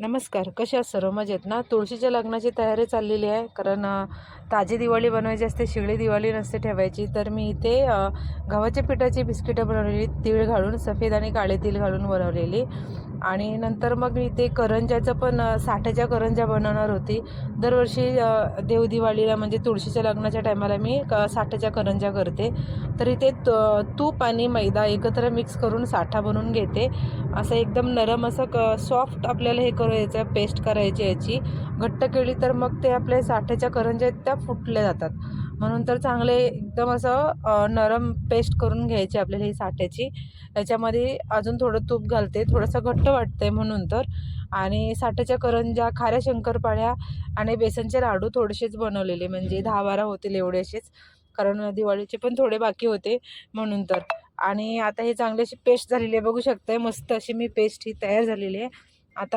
नमस्कार कशा सर्व? मजेत ना? तुळशीच्या लग्नाची तयारी चाललेली आहे कारण ताजी दिवाळी बनवायची असते शिळी दिवाळी नसते ठेवायची तर मी इथे गव्हाच्या पिठाची बिस्किटं बनवलेली तीळ घालून सफेद आणि काळे तीळ घालून बनवलेली. आणि नंतर मग मी ते करंज्याचं पण साठ्याच्या करंजा बनवणार होती. दरवर्षी देवदिवाळीला म्हणजे तुळशीच्या लग्नाच्या टायमाला मी क साठ्याच्या करंजा करते. तर इथे त- तूप आणि मैदा एकत्र मिक्स करून साठा बनवून घेते. असं एकदम नरम असं क सॉफ्ट आपल्याला हे करायचं पेस्ट करायची याची. घट्ट केली तर मग ते आपल्या साठ्याच्या करंज्या त्या फुटल्या जातात. म्हणून तर चांगले एकदम असं नरम पेस्ट करून घ्यायची आपल्याला ही साठ्याची. त्याच्यामध्ये अजून थोडं तूप घालते थोडंसं घट्ट वाटते म्हणून तर. आणि साठ्याच्या करंज्या खाऱ्या शंकरपाळ्या आणि बेसनचे लाडू थोडेसेच बनवलेले म्हणजे दहा बारा होतील एवढेसेच कारण दिवाळीचे पण थोडे बाकी होते म्हणून तर. आणि आता हे चांगली अशी पेस्ट झालेली आहे. बघू शकताय मस्त अशी मी पेस्ट ही तयार झालेली आहे. आता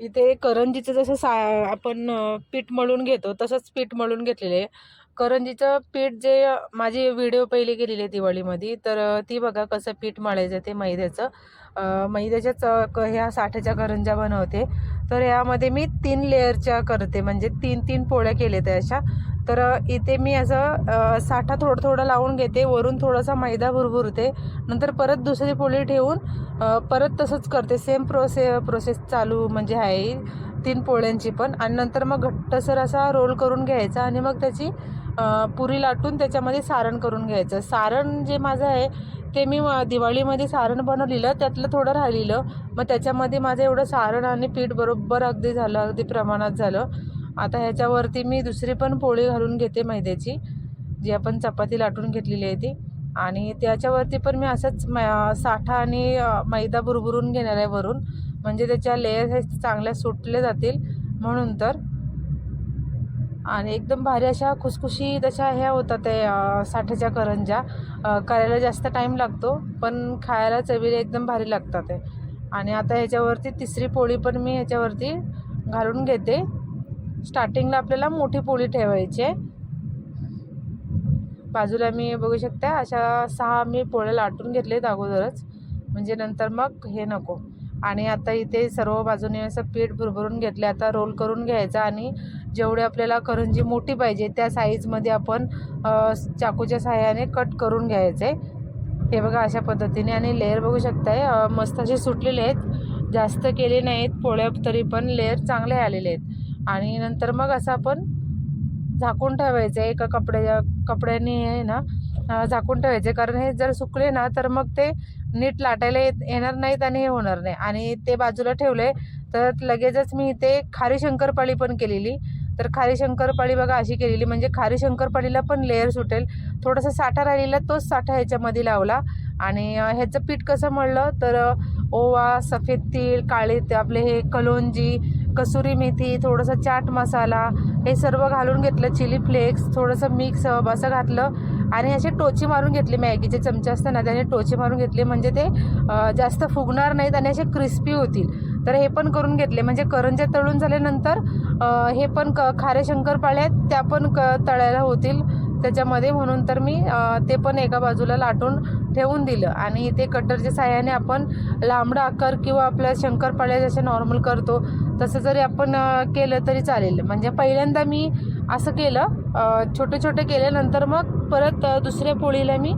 इथे करंजीचं जसं सा आपण पीठ मळून घेतो तसंच पीठ मळून घेतलेलं आहे. करंजीचं पीठ जे माझी व्हिडिओ पहिले केलेली आहे दिवाळीमध्ये तर ती बघा कसं पीठ मळायचं ते मैद्याचं. मैद्याच्याच ह्या साठ्याच्या करंज्या बनवते. तर यामध्ये मी तीन लेअरच्या करते म्हणजे तीन तीन पोळ्या केल्या त्या अशा. तर इथे मी असं साठा थोडं थोडं लावून घेते. वरून थोडासा मैदा भुरभुरते. नंतर परत दुसरी पोळी ठेवून परत तसंच करते. सेम प्रोसे प्रोसेस चालू म्हणजे आहे. तीन पोळ्यांची पण. आणि नंतर मग घट्टसर असा रोल करून घ्यायचा आणि मग त्याची पुरी लाटून त्याच्यामध्ये सारण करून घ्यायचं. सारण जे माझं आहे ते मी दिवाळीमध्ये सारण बनवलेलं त्यातलं थोडं राहिलेलं. मग त्याच्यामध्ये माझं एवढं सारण आणि पीठ बरोबर अगदी झालं अगदी प्रमाणात झालं. आता ह्याच्यावरती मी दुसरी पण पोळी घालून घेते मैद्याची जी आपण चपाती लाटून घेतलेली आहे ती. आणि त्याच्यावरती पण मी असंच म साठा आणि मैदा बुरबुरून घेणार आहे वरून. म्हणजे त्याच्या लेयर हे चांगल्या सुटले जातील म्हणून तर. आणि एकदम भारी अशा खुसखुशी तशा ह्या होतात ते साठ्याच्या करंज्या. करायला जास्त टाईम लागतो पण खायला चवीला एकदम भारी लागतात ते. आणि आता ह्याच्यावरती तिसरी पोळी पण मी ह्याच्यावरती घालून घेते. स्टार्टिंगला आपल्याला मोठी पोळी ठेवायची आहे. बाजूला मी बघू शकता अशा सहा मी पोळ्या लाटून घेतलेत अगोदरच. म्हणजे नंतर मग हे नको. आणि आता इथे सर्व बाजूने असं पीठ भरभरून घेतले आता रोल करून घ्यायचा आणि जेवढे आपल्याला करंजी मोठी पाहिजे त्या साईजमध्ये आपण चाकूच्या सहाय्याने कट करून घ्यायचे. हे बघा अशा पद्धतीने. आणि लेअर बघू शकताय मस्त असे सुटलेले आहेत. जास्त केले नाहीत पोळ्या तरी पण लेअर चांगले आलेले आहेत. आणि नंतर मग असं आपण झाकून ठेवायचं. आहे एका कपड्या कपड्याने आहे ना झाकून ठेवायचे. कारण हे जर सुकले ना तर मग ते नीट लाटायला येत येणार नाहीत आणि हे होणार नाही. आणि ते बाजूला ठेवले तर लगेचच मी इथे खारी शंकरपाळी पण केलेली. तर खारी शंकरपाळी बघा अशी केलेली. म्हणजे खारी शंकरपाळीला पण लेअर सुटेल. थोडासा साठा राहिलेला तोच साठा ह्याच्यामध्ये लावला. आणि ह्याचं पीठ कसं मळलं तर ओवा सफेद तीळ काळे ते आपले हे कलोंजी कसुरी मेथी थोडंसं चाट मसाला हे सर्व घालून घेतलं चिली फ्लेक्स थोडंसं मिक्स असं घातलं. आणि असे टोची मारून घेतली मॅगीचे चमचे असतं ना त्याने टोचे मारून घेतले म्हणजे ते जास्त फुगणार नाहीत आणि असे क्रिस्पी होतील. तर हे पण करून घेतले. म्हणजे करंजे तळून झाल्यानंतर हे पण क खारे शंकरपाळे आहेत त्या पण क तळायला होतील. त्याच्यामध्ये म्हणून तर मी ते पण एका बाजूला लाटून ठेवून दिलं. आणि ते कटरच्या साह्याने आपण लांबडा आकार किंवा आपल्या शंकरपाळ्या जसे नॉर्मल करतो तसं जरी आपण केलं तरी चालेल. म्हणजे पहिल्यांदा मी असं केलं छोटे छोटे केल्यानंतर मग परत दुसऱ्या पोळीला मी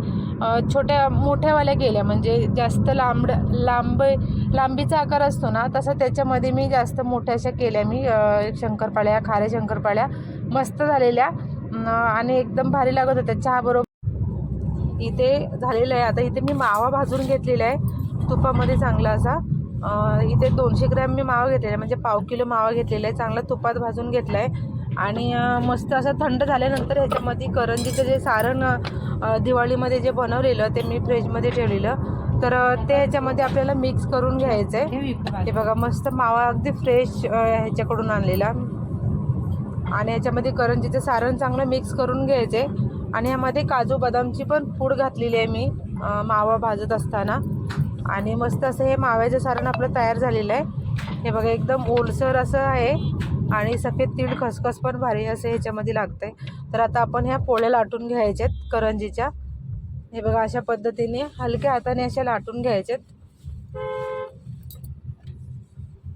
छोट्या मोठ्यावाल्या केल्या. म्हणजे जास्त लांबड लांब लांबीचा आकार असतो ना तसं त्याच्यामध्ये मी जास्त मोठ्याशा केल्या मी शंकरपाळ्या खाऱ्या शंकरपाळ्या. मस्त झालेल्या. आणि एकदम भारी लागत होत्या. चहाबरोबर इथे झालेलं आहे. आता इथे मी मावा भाजून घेतलेला आहे. तुपामध्ये चांगला असा. इथे दोनशे ग्रॅम मी मावा घेतलेला आहे. म्हणजे पाव किलो मावा घेतलेला आहे. चांगला तुपात भाजून घेतला आहे आणि मस्त असं थंड झाल्यानंतर ह्याच्यामध्ये करंजीचं जे सारण दिवाळीमध्ये जे बनवलेलं ते मी फ्रीजमध्ये ठेवलेलं. तर ते ह्याच्यामध्ये आपल्याला मिक्स करून घ्यायचं आहे हे बघा मस्त मावा अगदी फ्रेश ह्याच्याकडून आणलेला. आणि याच्यामध्ये करंजीचं सारण चांगलं मिक्स करून घ्यायचे आणि यामध्ये काजू बदामची पण पूड घातलेली आहे मी मावा भाजत असताना. आणि मस्त असं हे माव्याचं सारण आपलं तयार झालेलं आहे. हे बघा एकदम ओलसर असं आहे. आणि सफेद तीळ खसखस पण भारी असं ह्याच्यामध्ये लागतं आहे तर आता आपण ह्या पोळ्या लाटून घ्यायच्यात करंजीच्या. हे बघा अशा पद्धतीने हलक्या हाताने अशा लाटून घ्यायच्यात.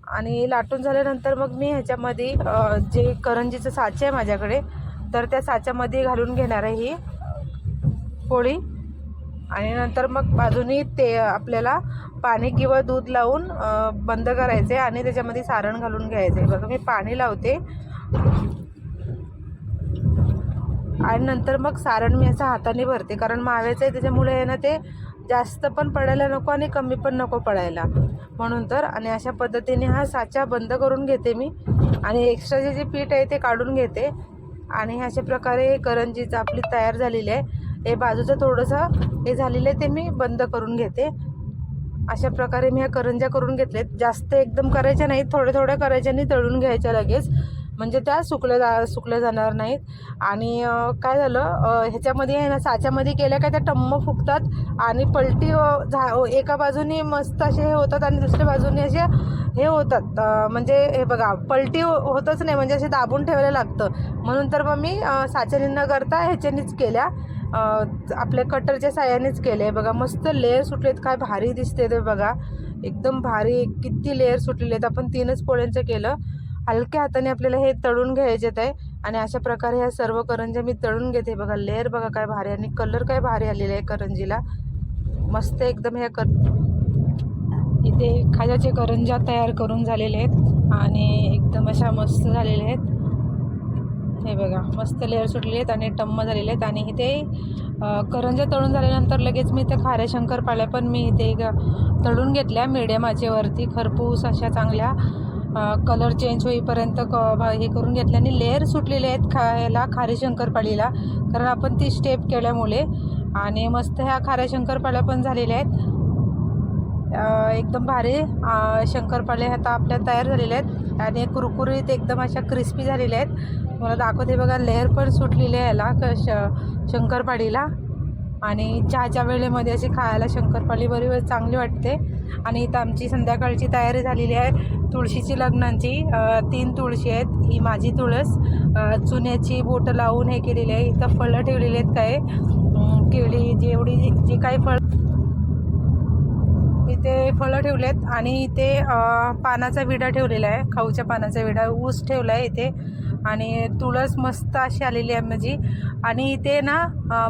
आणि लाटून झाल्यानंतर मग मी ह्याच्यामध्ये जे करंजीचं साचे आहे माझ्याकडे तर त्या साच्यामध्ये घालून घेणार आहे ही पोळी. आणि नंतर मग बाजूनी ते आपल्याला पाणी किंवा दूध लावून बंद करायचे आणि त्याच्यामध्ये सारण घालून घ्यायचे. बघा मी पाणी लावते. आणि नंतर मग सारण मी असं हाताने भरते. कारण माव्याचं आहे त्याच्यामुळे आहे ना ते जास्त पण पडायला नको आणि कमी पण नको पडायला. म्हणून तर आणि अशा पद्धतीने हा साचा बंद करून घेते मी. आणि एक्स्ट्राचे जे पीठ आहे ते काढून घेते. आणि अशा प्रकारे करंजीचं आपली तयार झालेली आहे. हे बाजूचं थोडंसं हे झालेलं आहे ते मी बंद करून घेते. अशा प्रकारे मी ह्या करंज्या करून घेतल्यात. जास्त एकदम करायच्या नाहीत थोड्या थोड्या करायच्या आणि तळून घ्यायच्या लगेच. म्हणजे त्या सुकल्या जा सुकल्या जाणार नाहीत. आणि काय झालं ह्याच्यामध्ये आहे ना साच्यामध्ये केल्या काय त्या टम्म फुगतात. आणि पलटी झा एका बाजूने मस्त असे हे होतात आणि दुसऱ्या बाजूने असे हे होतात. म्हणजे हे बघा पलटी हो, होतच नाही. म्हणजे असे दाबून ठेवायला लागतं. म्हणून तर मग मी अं, साच्याने न करता ह्याच्यानीच केल्या. आपल्या कटरच्या साह्यानेच केले बघा मस्त लेअर सुटलेत. काय भारी दिसते ते बघा. एकदम भारी किती लेअर सुटलेले आहेत. आपण तीनच पोळ्यांचं केलं. हलक्या हाताने आपल्याला हे तळून घ्यायचेत आहे आणि अशा प्रकारे ह्या सर्व करंज्या मी तळून घेते. बघा लेअर बघा काय भारी आणि कलर काय भारी आलेला आहे करंजीला. मस्त एकदम ह्या कर इथे खाजाचे करंज्या तयार करून झालेले आहेत. आणि एकदम अशा मस्त झालेल्या आहेत. हे बघा मस्त लेअर सुटले आहेत आणि टम्म झालेले आहेत आणि इथे करंजा करंज्या तळून झाल्यानंतर लगेच मी इथे खाऱ्या शंकरपाळ्या पण मी इथे तळून घेतल्या मिडियम आचेवरती खरपूस अशा चांगल्या कलर चेंज होईपर्यंत क हे करून घेतल्या आणि लेअर सुटलेले आहेत खायला खारी शंकरपाळीला कारण आपण ती स्टेप केल्यामुळे. आणि मस्त ह्या खाऱ्या शंकरपाळ्या पण झालेल्या आहेत. एकदम भारी शंकरपाळे आता आपल्या तयार झालेले आहेत. आणि कुरकुरीत एकदम अशा क्रिस्पी झालेल्या आहेत. मला दाखवते बघा लेअर पण सुटलेली आहे याला क श शंकरपाळीला. आणि चहाच्या वेळेमध्ये अशी खायला शंकरपाळी बरोबर चांगली वाटते. आणि इथं आमची संध्याकाळची तयारी झालेली आहे. तुळशीची लग्नांची तीन तुळशी आहेत. ही माझी तुळस चुन्याची बोटं लावून हे केलेली आहे. इथं फळं ठेवलेली आहेत काय? केळी जेवढी जी काही फळ इथे फळं ठेवलेत आणि इथे पानाचा विडा ठेवलेला आहे. खाऊच्या पानाचा विडा ऊस ठेवला आहे इथे. आणि तुळस मस्त अशी आलेली आहे माझी आणि इथे ना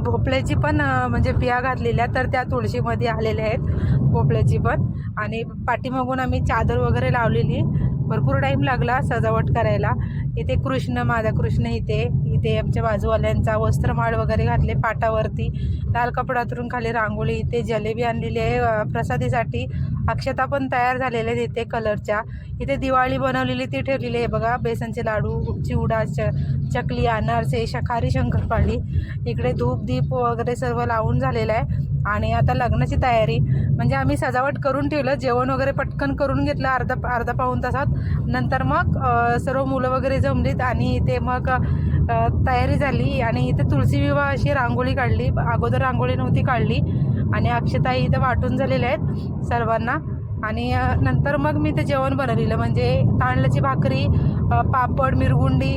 भोपळ्याची पण म्हणजे बिया घातलेल्या तर त्या तुळशीमध्ये आलेल्या आहेत भोपळ्याची पण. आणि पाठीमागून आम्ही चादर वगैरे लावलेली. भरपूर टाईम लागला सजावट करायला. इथे कृष्ण माझा कृष्ण इथे इथे आमच्या बाजूवाल्यांचा वस्त्रमाळ वगैरे घातले पाटावरती. लाल कपडातून खाली रांगोळी इथे जलेबी आणलेली आहे. प्रसादीसाठी अक्षता पण तयार झालेल्या आहेत इथे कलरच्या. इथे दिवाळी बनवलेली ती ठेवलेली आहे बघा. बेसनचे लाडू चिवडा च चकली अनारसे शखारी शंकरपाळी. इकडे धूप दीप वगैरे सर्व लावून झालेलं आहे. आणि आता लग्नाची तयारी म्हणजे आम्ही सजावट करून ठेवलं जेवण वगैरे पटकन करून घेतलं अर्धा अर्धा पाऊण तासात. नंतर मग सर्व मुलं वगैरे जमलीत आणि इथे मग तयारी झाली आणि इथे तुळशी विवाह अशी रांगोळी काढली. अगोदर रांगोळी नव्हती काढली आणि अक्षताई इथं वाटून झालेल्या आहेत सर्वांना. आणि नंतर मग मी ते जेवण बनवलेलं म्हणजे तांदळाची भाकरी पापड मिरगुंडी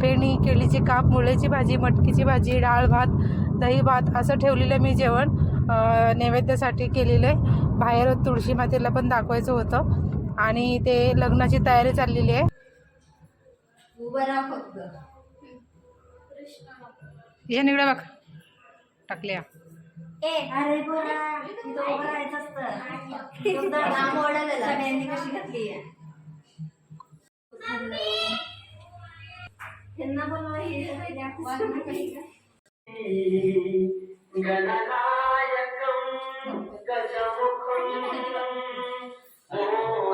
फेणी केळीची काप मुळ्याची भाजी मटकीची भाजी डाळ भात दही भात असं ठेवलेलं मी जेवण. नैवेद्यासाठी केलेलं. आहे बाहेर तुळशी मातेला पण दाखवायचं होतं. आणि ते लग्नाची तयारी चाललेली आहे. निगडं बघ. टाकल्या ए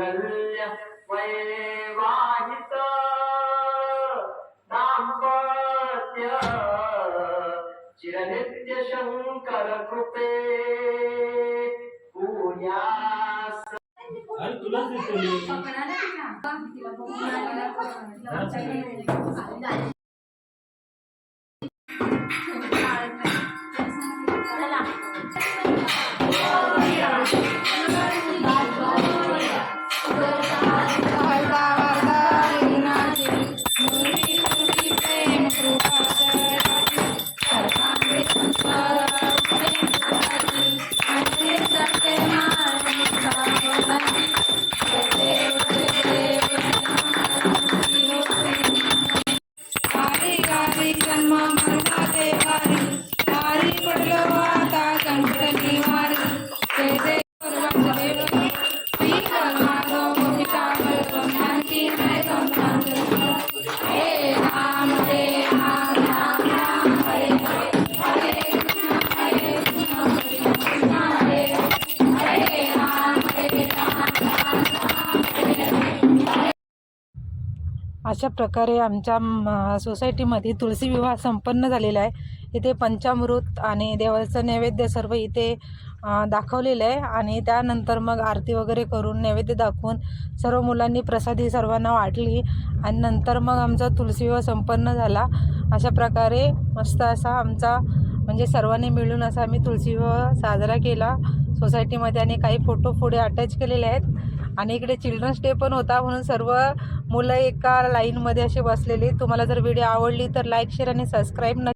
मांगल्य वैवाहित दाम्पत्य चिरनित्य शंकर कृपे पूयास अरे तुलाच देतो मी. अशा प्रकारे आमच्या म, सोसायटीमध्ये तुळशी विवाह संपन्न झालेला आहे. इथे पंचामृत आणि देवाचं नैवेद्य सर्व इथे दाखवलेलं आहे. आणि त्यानंतर मग आरती वगैरे करून नैवेद्य दाखवून सर्व मुलांनी प्रसादी सर्वांना वाटली. आणि नंतर मग आमचा तुळशी विवाह संपन्न झाला. अशा प्रकारे मस्त असा आमचा म्हणजे सर्वांनी मिळून असा आम्ही तुळशी विवाह साजरा केला. सोसायटीमध्ये आणि काही फोटो पुढे अटॅच केलेले आहेत. आणि इकडे चिल्ड्रन्स डे पण होता म्हणून सर्व मुलं एका लाईनमध्ये असे बसलेले. तुम्हाला जर व्हिडिओ आवडली तर लाईक शेअर आणि सबस्क्राईब न